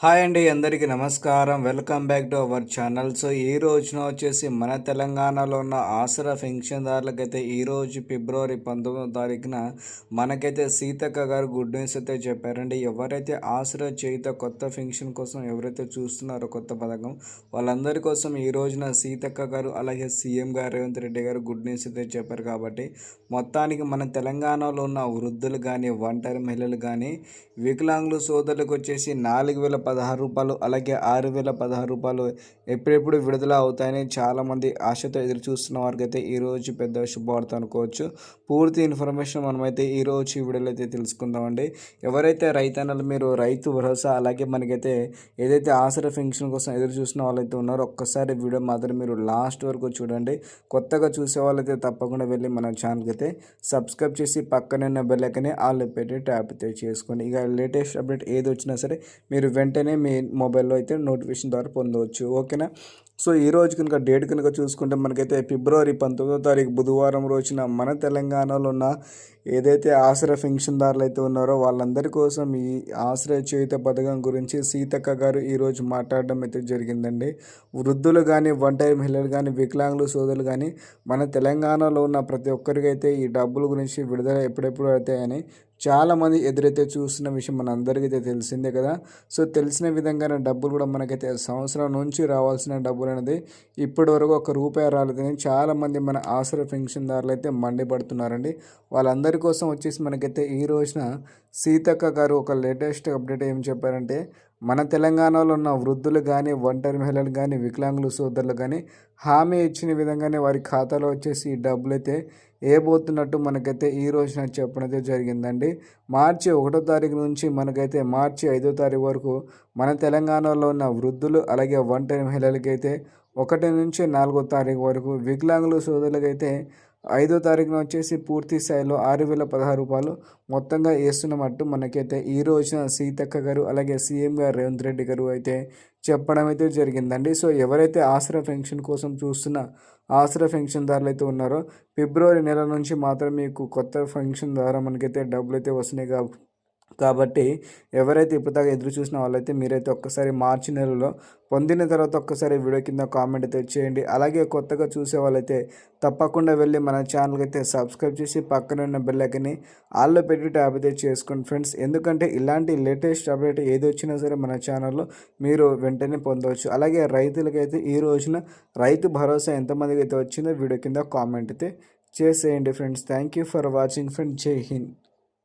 Hi అండి అందరికీ నమస్కారం. Welcome back to our channel. So ఈ రోజున వచ్చేసి మన తెలంగాణలో ఉన్న ఆసరా పెన్షన్దారులకైతే ఈ రోజు ఫిబ్రవరి పంతొమ్మిదో తారీఖున మనకైతే సీతక్క గారు గుడ్ న్యూస్ అయితే చెప్పారండి. ఎవరైతే ఆసరా చేయిత కొత్త పెన్షన్ కోసం ఎవరైతే చూస్తున్నారో కొత్త పథకం వాళ్ళందరి కోసం ఈ రోజున సీతక్క గారు అలాగే సీఎం గారు రేవంత్ రెడ్డి గారు గుడ్ న్యూస్ అయితే చెప్పారు కాబట్టి మొత్తానికి మన తెలంగాణలో ఉన్న వృద్ధులు కానీ ఒంటరి మహిళలు కానీ వికలాంగులు సోదరులకు వచ్చేసి నాలుగు వేల పదహారు రూపాయలు అలాగే ఆరు వేల పదహారు రూపాయలు ఎప్పుడెప్పుడు విడుదల అవుతాయని చాలామంది ఆశతో ఎదురు చూస్తున్న వారికైతే ఈరోజు పెద్ద శుభవార్త అనుకోవచ్చు. పూర్తి ఇన్ఫర్మేషన్ మనమైతే ఈరోజు ఈ వీడియోలో అయితే తెలుసుకుందామండి. ఎవరైతే రైతన్నలు మీరు రైతు భరోసా అలాగే మనకైతే ఏదైతే ఆసరా ఫంక్షన్ కోసం ఎదురు చూసిన వాళ్ళైతే ఉన్నారో ఒక్కసారి వీడియో మాత్రం మీరు లాస్ట్ వరకు చూడండి. కొత్తగా చూసే వాళ్ళైతే తప్పకుండా వెళ్ళి మన ఛానల్కి అయితే సబ్స్క్రైబ్ చేసి పక్కనే ఉన్న బెల్లకనే ఆల్ పెట్టి ట్యాప్ అయితే చేసుకోండి ఇక లేటెస్ట్ అప్డేట్ ఏది వచ్చినా సరే మీరు వెంటనే మీ మొబైల్లో అయితే నోటిఫికేషన్ ద్వారా పొందవచ్చు. ఓకేనా? సో ఈ రోజు కనుక డేట్ కనుక చూసుకుంటే మనకైతే ఫిబ్రవరి పంతొమ్మిదో తారీఖు బుధవారం రోజున మన తెలంగాణలో ఉన్న ఏదైతే ఆశ్రయ పెన్షన్దారులు అయితే ఉన్నారో వాళ్ళందరి కోసం ఈ ఆశ్రయ చేయుత పథకం గురించి సీతక్క గారు ఈరోజు మాట్లాడడం అయితే జరిగిందండి. వృద్ధులు కానీ ఒంటరి మహిళలు కానీ వికలాంగులు సోదరులు కానీ మన తెలంగాణలో ఉన్న ప్రతి ఒక్కరికైతే ఈ డబ్బుల గురించి విడుదల ఎప్పుడెప్పుడు అవుతాయని చాలామంది ఎదురైతే చూస్తున్న విషయం మన అందరికైతే తెలిసిందే కదా. సో తెలిసిన విధంగానే డబ్బులు కూడా మనకైతే సంవత్సరం నుంచి రావాల్సిన డబ్బులు అనేది ఇప్పటి వరకు ఒక రూపాయి రాలేదని చాలామంది మన ఆసర పెన్షన్దారులు అయితే మండిపడుతున్నారండి. వాళ్ళందరి కోసం వచ్చేసి మనకైతే ఈ రోజున సీతక్క గారు ఒక లేటెస్ట్ అప్డేట్ ఏం చెప్పారంటే మన తెలంగాణలో ఉన్న వృద్ధులు కానీ ఒంటరి మహిళలు కానీ వికలాంగులు సోదరులు కానీ హామీ ఇచ్చిన విధంగానే వారి ఖాతాలో వచ్చేసి ఈ డబ్బులైతే ఏబోతున్నట్టు మనకైతే ఈ రోజున చెప్పడం జరిగిందండి. మార్చి ఒకటో తారీఖు నుంచి మనకైతే మార్చి ఐదో తారీఖు వరకు మన తెలంగాణలో ఉన్న వృద్ధులు అలాగే ఒంటరి మహిళలకైతే ఒకటి నుంచి నాలుగో తారీఖు వరకు వికలాంగులు సోదరులకైతే ఐదో తారీఖున వచ్చేసి పూర్తి స్థాయిలో ఆరు వేల పదహారు రూపాయలు మొత్తంగా వేస్తున్నట్టు మనకైతే ఈ రోజున సీతక్క గారు అలాగే సీఎం గారు రేవంత్ రెడ్డి గారు అయితే చెప్పడం అయితే జరిగిందండి. సో ఎవరైతే ఆసరా పెన్షన్ కోసం చూస్తున్న ఆసరా పెన్షన్దారులు అయితే ఉన్నారో ఫిబ్రవరి నెల నుంచి మాత్రం మీకు కొత్త పెన్షన్ ద్వారా మనకైతే డబ్బులు అయితే వస్తున్నాయి కాబట్టి కాబట్టి ఎవరైతే ఇప్పటిదాకా ఎదురు చూసిన వాళ్ళైతే మీరైతే ఒక్కసారి మార్చి నెలలో పొందిన తర్వాత ఒక్కసారి వీడియో కింద కామెంట్ అయితే చేయండి. అలాగే కొత్తగా చూసే వాళ్ళైతే తప్పకుండా వెళ్ళి మన ఛానల్కి అయితే సబ్స్క్రైబ్ చేసి పక్కన ఉన్న బెల్లైకని ఆల్లో పెట్టి ట్యాప్ అయితే చేసుకోండి ఫ్రెండ్స్. ఎందుకంటే ఇలాంటి లేటెస్ట్ అప్డేట్ ఏది వచ్చినా సరే మన ఛానల్లో మీరు వెంటనే పొందవచ్చు. అలాగే రైతులకైతే ఈ రోజున రైతు భరోసా ఎంతమందికి అయితే వచ్చిందో వీడియో కింద కామెంట్ అయితే చేసేయండి friends. Thank you for watching friends. జై హింద్.